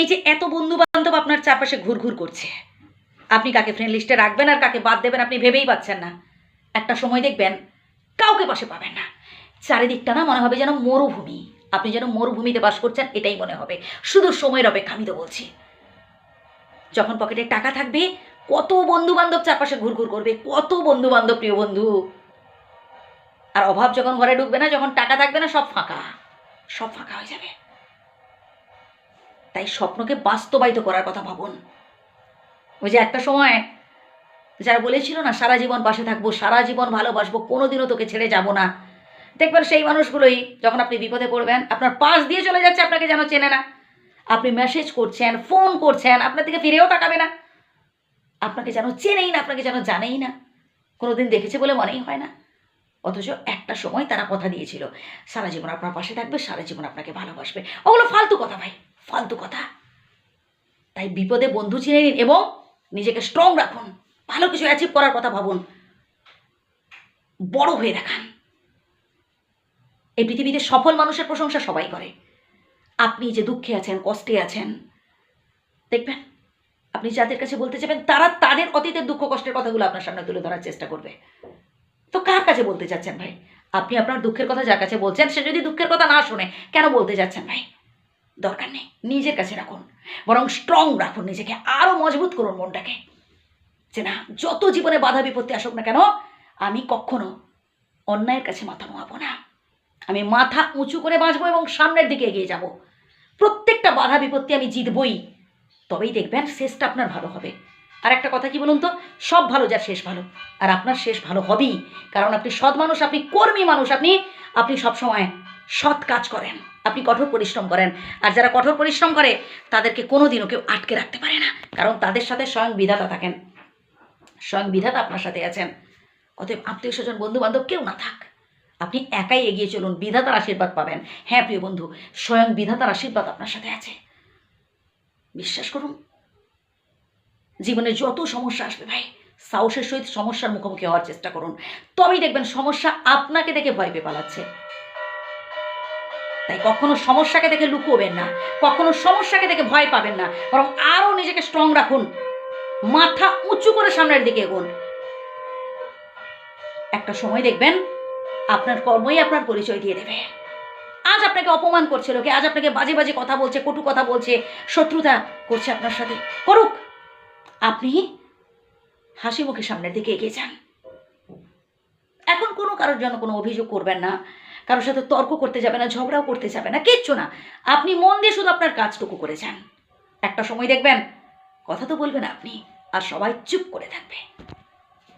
এই যে এত বন্ধু বান্ধব আপনার চারপাশে ঘুরঘুর করছে, আপনি কাকে ফ্রেন্ড লিস্টে রাখবেন আর কাকে বাদ দেবেন আপনি ভেবেই পাচ্ছেন না। একটা সময় দেখবেন কাউকে পাশে পাবেন না। চারিদিকটা না মনে হবে যেন মরুভূমি। আপনি যেন মরুভূমিতে বাস করছেন, এটাই মনে হবে। শুধু সময়ের অপেক্ষা, আমি তো বলছি। যখন পকেটে টাকা থাকবে, কত বন্ধু বান্ধব চারপাশে ঘুরঘুর করবে, কত বন্ধু বান্ধব প্রিয় বন্ধু। আর অভাব যখন ঘরে ঢুকবে না, যখন টাকা থাকবে না, সব ফাঁকা। সব ফাঁকা হয়ে যাবে। তাই স্বপ্নকে বাস্তবায়িত করার কথা ভাবুন। ওই যে একটা সময় যারা বলেছিল না, সারা জীবন পাশে থাকব, সারা জীবন ভালোবাসবো, কোনোদিনও তোকে ছেড়ে যাব না। দেখবেন সেই মানুষগুলোই যখন আপনি বিপদে পড়বেন, আপনার পাশ দিয়ে চলে যাচ্ছে, আপনাকে যেন চেনে না। আপনি মেসেজ করছেন ফোন করছেন, আপনার দিকে ফিরেও তাকাবে না। আপনাকে যেন চেনেই না, আপনাকে যেন জানেই না। কোনোদিন দেখেছে বলে মনেই হয় না। অথচ একটা সময় তারা কথা দিয়েছিল, সারা জীবন আপনার পাশে থাকবে, সারা জীবন আপনাকে ভালোবাসবে। ওগুলো ফালতু কথা ভাই। ফালতু কথা। তাই বিপদে বন্ধু চিনে নিন এবং নিজেকে স্ট্রং রাখুন। ভালো কিছু অ্যাচিভ করার কথা ভাবুন। বড় হয়ে দেখান। এই পৃথিবীতে সফল মানুষের প্রশংসা সবাই করে। আপনি যে দুঃখে আছেন, কষ্টে আছেন, দেখবেন আপনি যাদের কাছে বলতে চাইবেন তারা তাদের অতীতের দুঃখ, কষ্টের কথাগুলো আপনার সামনে তুলে ধরার চেষ্টা করবে। তো কার কাছে বলতে চাচ্ছেন ভাই? আপনি আপনার দুঃখের কথা যার কাছে বলছেন, সে যদি দুঃখের কথা না শুনে, কেন বলতে যাচ্ছেন ভাই? দরকার নেই। নিজের কাছে রাখুন। বরং স্ট্রং রাখুন নিজেকে। আরও মজবুত করুন মনটাকে। যে না, যত জীবনে বাধা বিপত্তি আসুক না কেন, আমি কখনো অন্যায়ের কাছে মাথা নোয়াবো না। আমি মাথা উঁচু করে বাঁচবো এবং সামনের দিকে এগিয়ে যাব। প্রত্যেকটা বাধা বিপত্তি আমি জিতবই। তবেই দেখবেন শেষটা আপনার ভালো হবে। আর একটা কথা কি বলুন তো? সব ভালো যার শেষ ভালো। আর আপনার শেষ ভালো হবেই। কারণ আপনি সৎ মানুষ, আপনি কর্মী মানুষ, আপনি আপনি সবসময় সৎ কাজ করেন, আপনি কঠোর পরিশ্রম করেন। আর যারা কঠোর পরিশ্রম করে, তাদেরকে কোনোদিনও কেউ আটকে রাখতে পারে না। কারণ তাদের সাথে স্বয়ং বিধাতা থাকেন। স্বয়ং বিধাতা আপনার সাথে আছেন। অতএব আত্মীয় স্বজন বন্ধু বান্ধব কেউ না থাক। আপনি একাই এগিয়ে চলুন, বিধাতার আশীর্বাদ পাবেন। হ্যাঁ প্রিয় বন্ধু, স্বয়ং বিধাতার আশীর্বাদ আপনার সাথে আছে। বিশ্বাস করুন, জীবনে যত সমস্যা আসবে ভাই, সাহসের সহিত সমস্যার মুখোমুখি হওয়ার চেষ্টা করুন। তবেই দেখবেন সমস্যা আপনাকে দেখে ভয় পেয়ে পালাচ্ছে। তাই কখনো সমস্যাকে দেখে লুকোবেন না, কখনো সমস্যাকে দেখে ভয় পাবেন না, বরং আরও নিজেকে স্ট্রং রাখুন, মাথা উঁচু করে সামনের দিকে এগোন। একটা সময় দেখবেন আপনার কর্মই আপনার পরিচয় দিয়ে দেবে। আজ আপনাকে অপমান করছে লোকে, আজ আপনাকে বাজে বাজে কথা বলছে, কটু কথা বলছে, শত্রুতা করছে আপনার সাথে। করুক, আপনি হাসি মুখে সামনের দিকে এগিয়ে যান। এখন কোনো কারোর জন্য কোনো অভিযোগ করবেন না। কারোর সাথে তর্ক করতে যাবে না, ঝগড়াও করতে যাবে না, কিচ্ছু না। আপনি মন দিয়ে শুধু আপনার কাজটুকু করে যান। একটা সময় দেখবেন, কথা তো বলবেন আপনি, আর সবাই চুপ করে থাকবে।